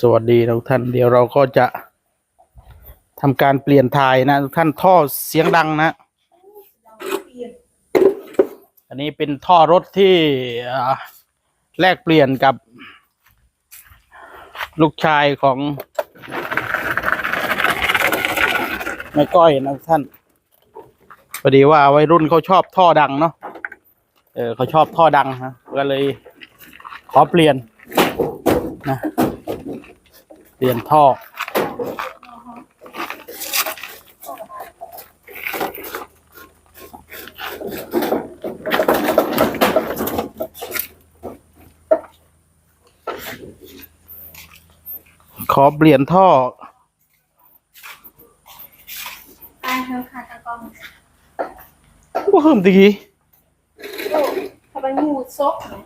สวัสดีทุกท่าน เดี๋ยวเราก็จะทำการเปลี่ยนถ่ายนะทุกท่านท่อเสียงดังนะ อันนี้เป็นท่อรถที่แลกเปลี่ยนกับ ลูกชายของแม่ก้อยนะทุกท่านพอดีว่าวัยรุ่นเขาชอบท่อดังเนาะเออเขาชอบท่อดังนะก็เลยขอเปลี่ยนนะ เปลี่ยนท่อ ขอเปลี่ยนท่อ ตายเธอค่ะตะกองว่าเพิ่มตะกี้โอ้ทำไมงูซกเนี่ย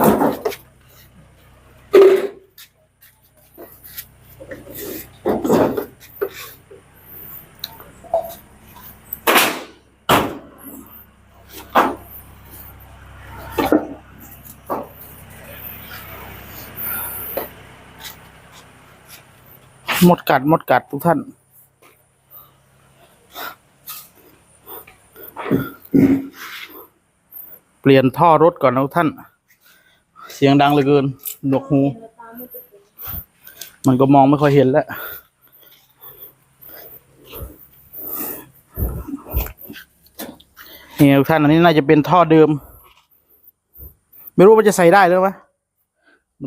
หมดกัดหมดกัดทุกท่าน เปลี่ยนท่อรถก่อนนะทุกท่าน เสียงดังเหลือเกินหนวกหู มันก็มองไม่ค่อยเห็นแล้วนี่ทุกท่านอันนี้น่าจะเป็นท่อเดิม ไม่รู้มันจะใส่ได้หรือเปล่า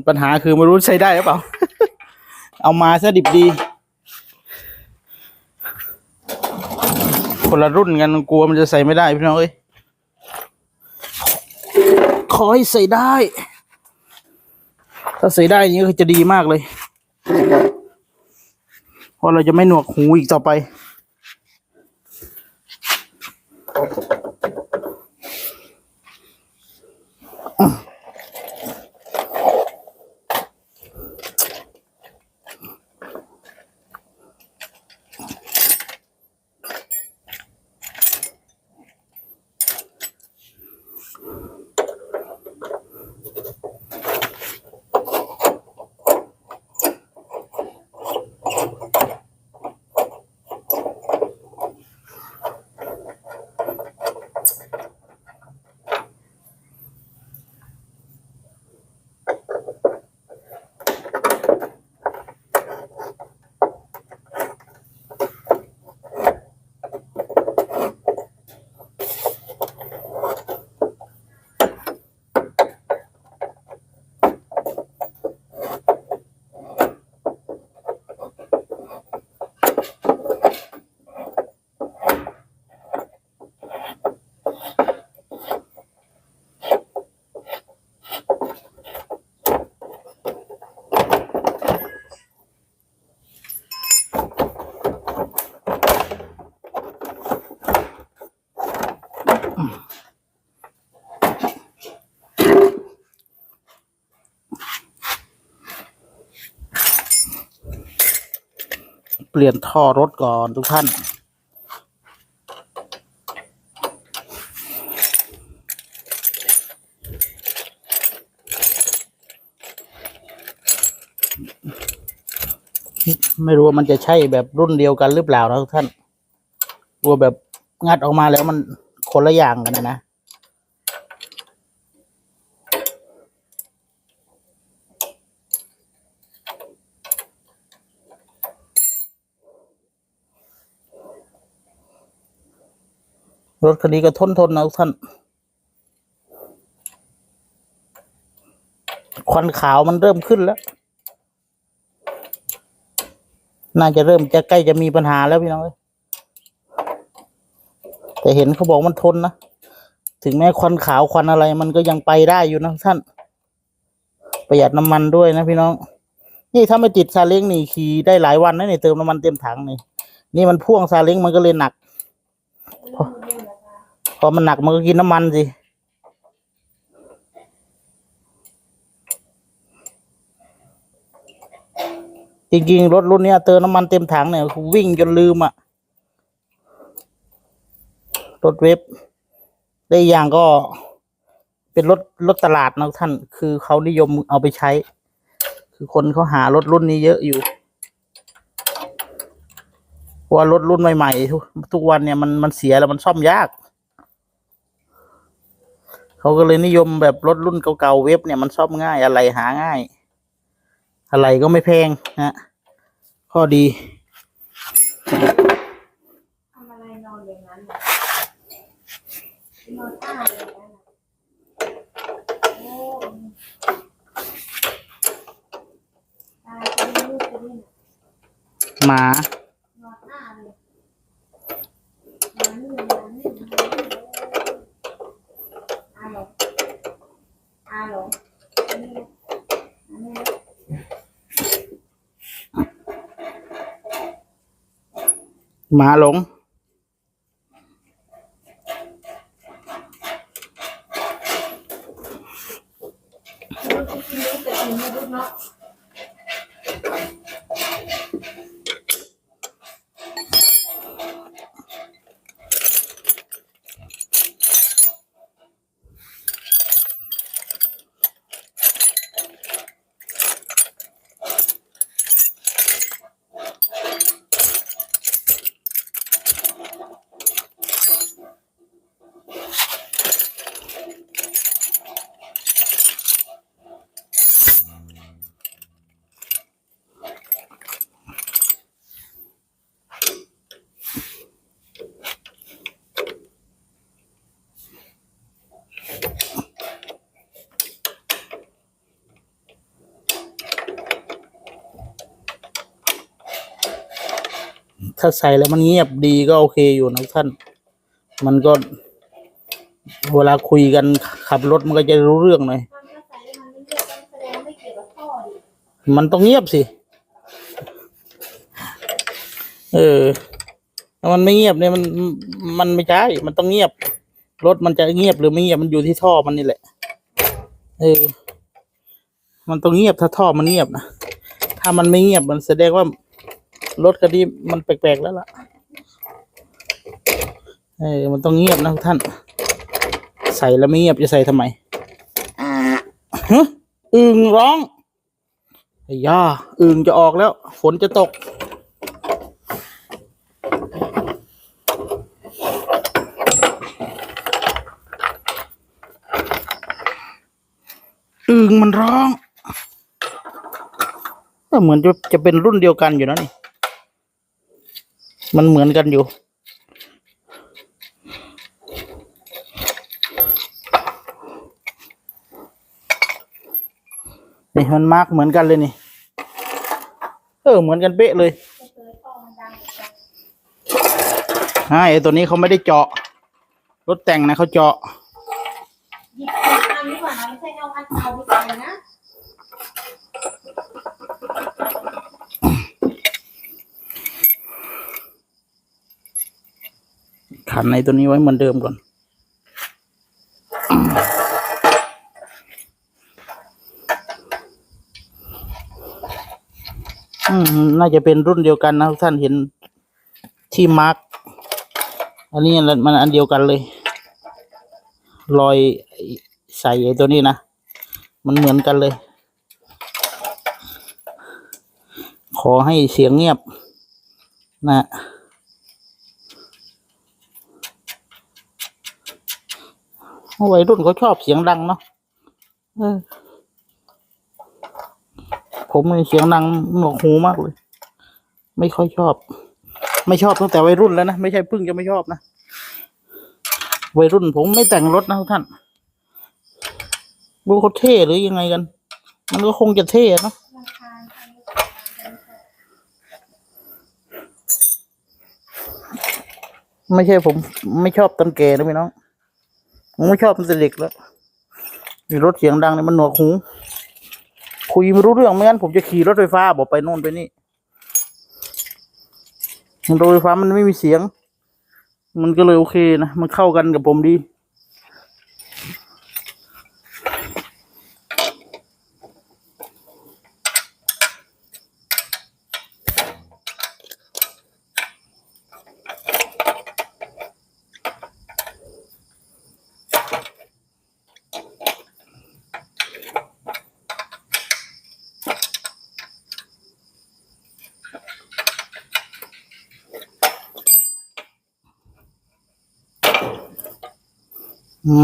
ปัญหาคือไม่รู้ใส่ได้หรือเปล่า เอามาซะดิบดี คนละรุ่นกันกลัวมันจะใส่ไม่ได้พี่น้องเอ้ยขอให้ใส่ได้ ถ้าใส่ได้นี้ก็จะดีมากเลย เพราะเราจะไม่หนวกหูอีกต่อไป เปลี่ยนท่อรถก่อนทุกท่านไม่รู้ว่ามันจะใช่แบบรุ่นเดียวกันหรือเปล่านะทุกท่านกลัวแบบงัดออกมาแล้วมัน คนละอย่างกันนะนะรถคันนี้ก็ทนทนนะท่าน ควันขาวมันเริ่มขึ้นแล้ว น่าจะเริ่มจะใกล้จะมีปัญหาแล้วพี่น้องเอ้ย แต่เห็นเขาบอกมันทนนะ ถึงแม้ควันขาวควันอะไร มันก็ยังไปได้อยู่นะท่าน ประหยัดน้ำมันด้วยนะพี่น้อง นี่ถ้าไม่ติดซาเล้งนี่ขี่ได้หลายวันนะเนี่ยเติมน้ำมันเต็มถังนี่ นี่มันพ่วงซาเล้งมันก็เลยหนัก พอพอมันหนักมันก็กินน้ำมันสิจริงๆรถรุ่นนี้เติมน้ำมันเต็มถังเนี่ยวิ่งจนลืมอะ่ะ รถเว็บ ได้อย่างก็เป็นรถรถตลาดนะท่าน คือเขานิยมเอาไปใช้ คือคนเขาหารถรุ่นนี้เยอะอยู่ว่ารถรุ่นใหม่ๆทุกทุกวันเนี่ยมันมันเสียแล้วมันซ่อมยาก เขาก็เลยนิยมแบบรถรุ่นเก่าๆเว็บเนี่ยมันซ่อมง่ายอะไรหาง่าย อะไรก็ไม่แพงนะข้อดีทำอะไรนอนอย่างนั้น น่ะนอนท่าอย่างนั้นน่ะโอ้ตาจะม่รู้จะนี่น่ะหมานอนท่าเลยมานี่มานี่มานี่อาหลงอาหลงอันนี้อันนี้หมาหลง ถ้าใส่แล้วมันเงียบดีก็โอเคอยู่นะท่าน มันก็ เวลาคุยกันขับรถมันก็จะรู้เรื่องหน่อยมันต้องเกี่ยวกับท่อดิมันต้องเงียบสิ เออถ้ามันไม่เงียบเนี่ยมันมันไม่ใช่ มันต้องเงียบ รถมันจะเงียบหรือไม่เงียบมันอยู่ที่ท่อมันนี่แหละ เออ มันต้องเงียบถ้าท่อมันเงียบนะ ถ้ามันไม่เงียบมันแสดงว่า รถคันนี้มันแปลกๆแล้วล่ะเออมันต้องเงียบนะท่าน ใส่แล้วไม่เงียบจะใส่ทำไมอึ่งร้องไอ้ย่าอึ่งจะออกแล้ว ฝนจะตก อึ่งมันร้อง เหมือนจะจะเป็นรุ่นเดียวกันอยู่นะนี่ มันเหมือนกันอยู่ นี่มันมาร์กเหมือนกันเลยนี่ เออเหมือนกันเป๊ะเลยจะเจอท่อมันดังเหมือนกันใช่ไอตัวนี้เขาไม่ได้เจาะ รถแต่งนะเขาเจาะหยิบผิดอันนี้ก่อนนะไม่ใช่เอาอันเก่าไปใส่นะ ขันในตัวนี้ไว้เหมือนเดิมก่อนอืมน่าจะเป็นรุ่นเดียวกันนะทุกท่านเห็นที่มาร์กอันนี้มันอันเดียวกันเลย รอยใส่ไอ้ตัวนี้นะ มันเหมือนกันเลย ขอให้เสียงเงียบนะ วัยรุ่นเขาชอบเสียงดังเนาะเออผมนี่เสียงดังหนวกหูมากเลย ไม่ค่อยชอบ ไม่ชอบตั้งแต่วัยรุ่นแล้วนะ ไม่ใช่เพิ่งจะไม่ชอบนะ วัยรุ่นผมไม่แต่งรถนะทุกท่านดูเขาเท่หรือยังไงกัน มันก็คงจะเท่เนอะราคาอันนี้อันนี้ไม่ใช่ผมไม่ชอบตอนแก่นะพี่น้อง ผมไม่ชอบตั้งแต่เด็กแล้วมีรถเสียงดังเนี่ยมันหนวกหูคุยไม่รู้เรื่องไม่งั้นผมจะขี่รถไฟฟ้าบอกไปโน่นไปนี่รถไฟฟ้ามันไม่มีเสียง มันก็เลยโอเคนะ มันเข้ากันกับผมดี อื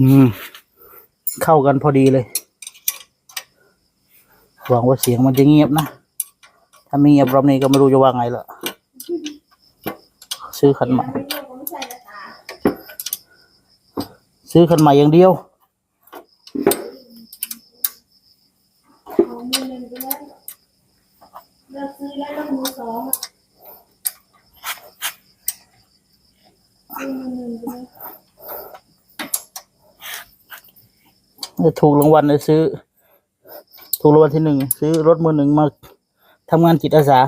อืม เข้ากันพอดีเลย หวังว่าเสียงมันจะเงียบนะ ถ้าไม่เงียบรอบนี้ก็ไม่รู้จะว่าไงละซื้อคันใหม่ไม่รู้ก็ไม่ใช่นะตาซื้อคันใหม่อย่างเดียวเอ ถูกรางวัลเลยซื้อ ถูกรางวัลที่หนึ่งซื้อรถมือหนึ่งมาทำงานจิตอาสา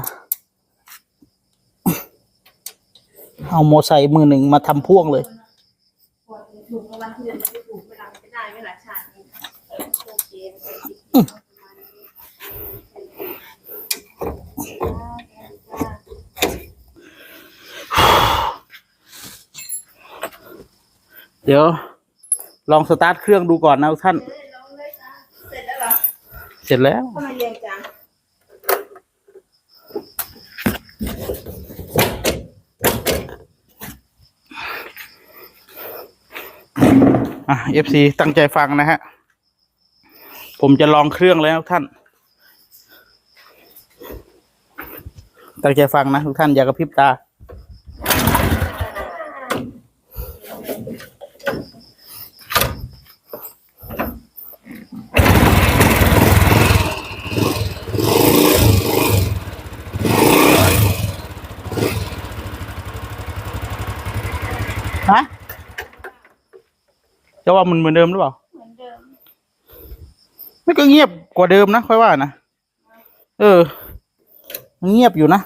เอาโมไซค์มือหนึ่งมาทำพ่วงเลยถูกรางวัลที่หนึ่งจะถูกเวลาจะไม่ได้ไม่หลายชาติโอเคเดี๋ยว ลองสตาร์ทเครื่องดูก่อนนะทุกท่านเอ้ยลองเลยจ้าเสร็จแล้วเหรอเสร็จแล้ว ทำไมเรียงจังอะ FC ตั้งใจฟังนะฮะ ผมจะลองเครื่องแล้วท่าน ตั้งใจฟังนะทุกท่านอย่ากระพริบตา ว่ามันเหมือนเดิมหรือเปล่าเหมือนเดิมไม่ก็เงียบกว่าเดิมนะค่อยว่านะเออ เงียบอยู่นะ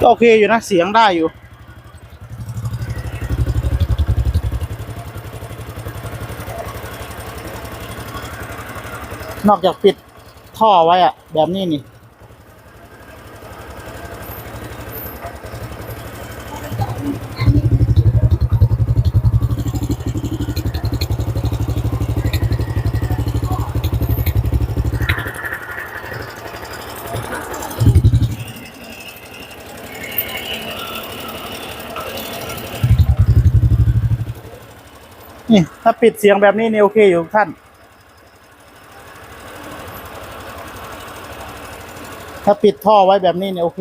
ก็โอเคอยู่นะเสียงได้อยู่ นอกจากปิดท่อไว้อะแบบนี้นี่ นี่ ถ้าปิดเสียงแบบนี้นี่โอเคอยู่ท่าน ถ้าปิดท่อไว้แบบนี้เนี่ยโอเค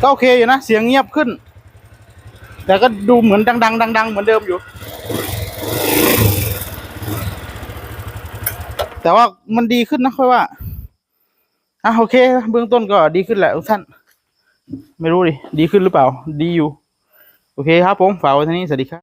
ก็โอเคอยู่นะ เสียงเงียบขึ้น แต่ก็ดูเหมือนดัง ๆ ดัง ๆ เหมือนเดิมอยู่ แต่ว่ามันดีขึ้นนะค่อยว่าอะโอเค เบื้องต้นก็ดีขึ้นแหละทุกท่าน ไม่รู้ดิ ดีขึ้นหรือเปล่า ดีอยู่ โอเคครับผม ฝากไว้ท่านี้ สวัสดีครับ